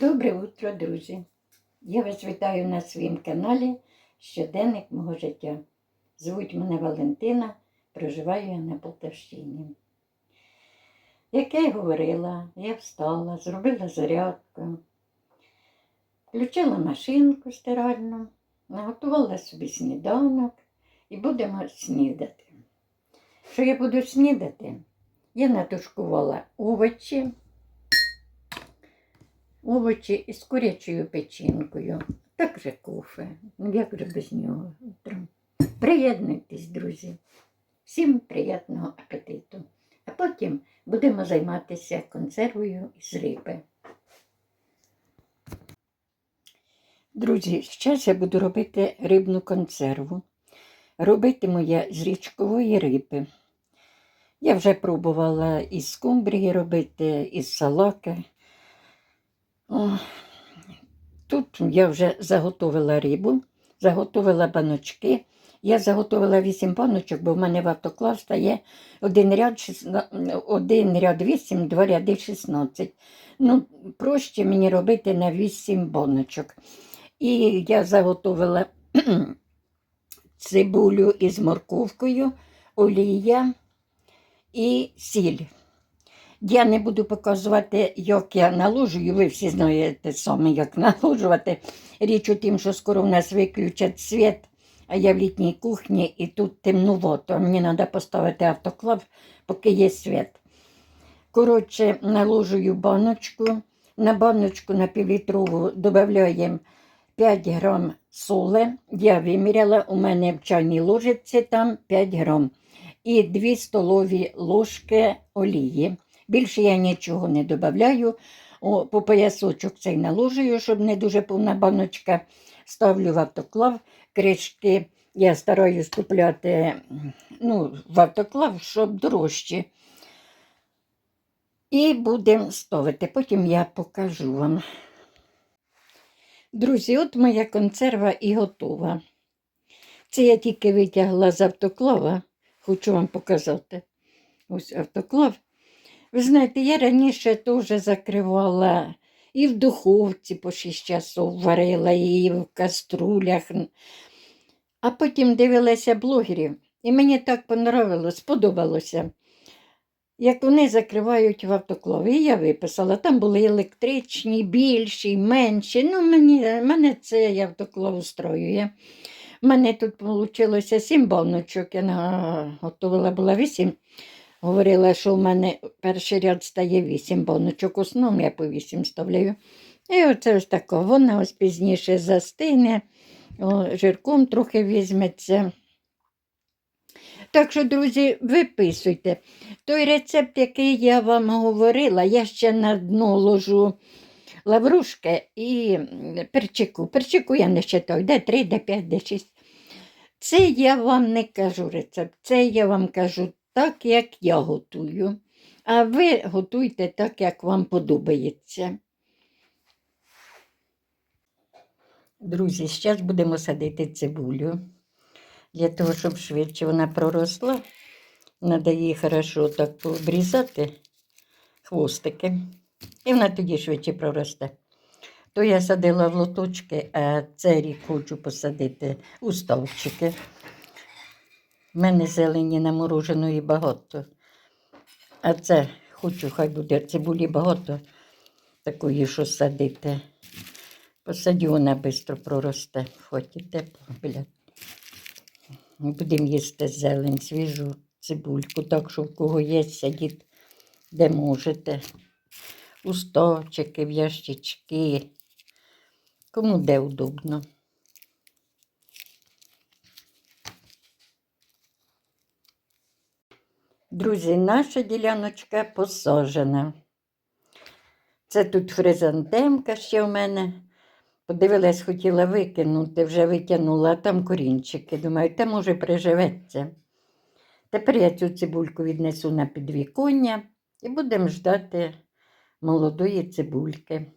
Добре утро, друзі! Я вас вітаю на своїм каналі Щоденник мого життя. Звуть мене Валентина, проживаю я на Полтавщині. Як я й говорила, я встала, зробила зарядку, включила машинку стиральну, наготувала собі сніданок і будемо снідати. Що я буду снідати? Я натушкувала овочі овочі із курячою печінкою, також кофе. Ну, як же без нього. Приєднуйтесь, друзі. Всім приємного апетиту. А потім будемо займатися консервою із риби. Друзі, зараз я буду робити рибну консерву. Робитиму я з річкової риби. Я вже пробувала із скумбрії робити, із салаки. Тут я вже заготовила рибу, заготовила баночки. Я заготовила 8 баночок, бо в мене в автоклав стає один ряд, 16, один ряд 8, два ряди 16. Ну, проще мені робити на 8 баночок. І я заготовила цибулю із морковкою, олія і сіль. Я не буду показувати, як я наложую. Ви всі знаєте саме, як наложувати. Річ у тім, що скоро в нас виключать світ, а я в літній кухні і тут темнувато. Мені треба поставити автоклав, поки є світ. Коротше, наложую баночку. На баночку на півлітрову додаємо 5 грам соли. Я виміряла, у мене в чайній ложиці там 5 грам. І 2 столові ложки олії. Більше я нічого не додаю. По поясочок цей наложую, щоб не дуже повна баночка. Ставлю в автоклав. Кришки я стараюсь купляти ну, в автоклав, щоб дорожчі. І будемо ставити. Потім я покажу вам. Друзі, от моя консерва і готова. Це я тільки витягла з автоклава, хочу вам показати. Ось автоклав. Ви знаєте, я раніше теж закривала і в духовці по 6 часов варила, і в каструлях. А потім дивилася блогерів, і мені так понравилось, сподобалося. Як вони закривають в автоклаві, я виписала, там були електричні, більші, менші. Ну, мені, мене це автоклав устроює. У мене тут вийшло 7 баночок, я готувала була 8. Говорила, що в мене перший ряд стає 8 баночок, основному я по 8 ставляю. І оце ось тако, вона ось пізніше застине, о, жирком трохи візьметься. Так що, друзі, виписуйте. Той рецепт, який я вам говорила, я ще на дно ложу лаврушки і перчику. Перчику я не читаю, де 3, де 5, де 6. Це я вам не кажу рецепт, це я вам кажу так, як я готую. А ви готуйте так, як вам подобається. Друзі, зараз будемо садити цибулю. Для того, щоб швидше вона проросла, треба її хорошо так пообрізати, хвостики, і вона тоді швидше проросте. То я садила в лоточки, а цей рік хочу посадити у стовпчики. У мене зелені намороженої багато. А це хочу, хай буде цибулі багато, такої, що садити. Посадю, вона швидко проросте, хоч і тепло, блядь. Будемо їсти зелень, свіжу цибульку, так що в кого є, садіть, де можете. У стовчики, в ящички. Кому де удобно. Друзі, наша діляночка посажена. Це тут хризантемка ще в мене. Подивилась, хотіла викинути, вже витягнула, там корінчики. Думаю, та може приживеться. Тепер я цю цибульку віднесу на підвіконня і будемо ждати молодої цибульки.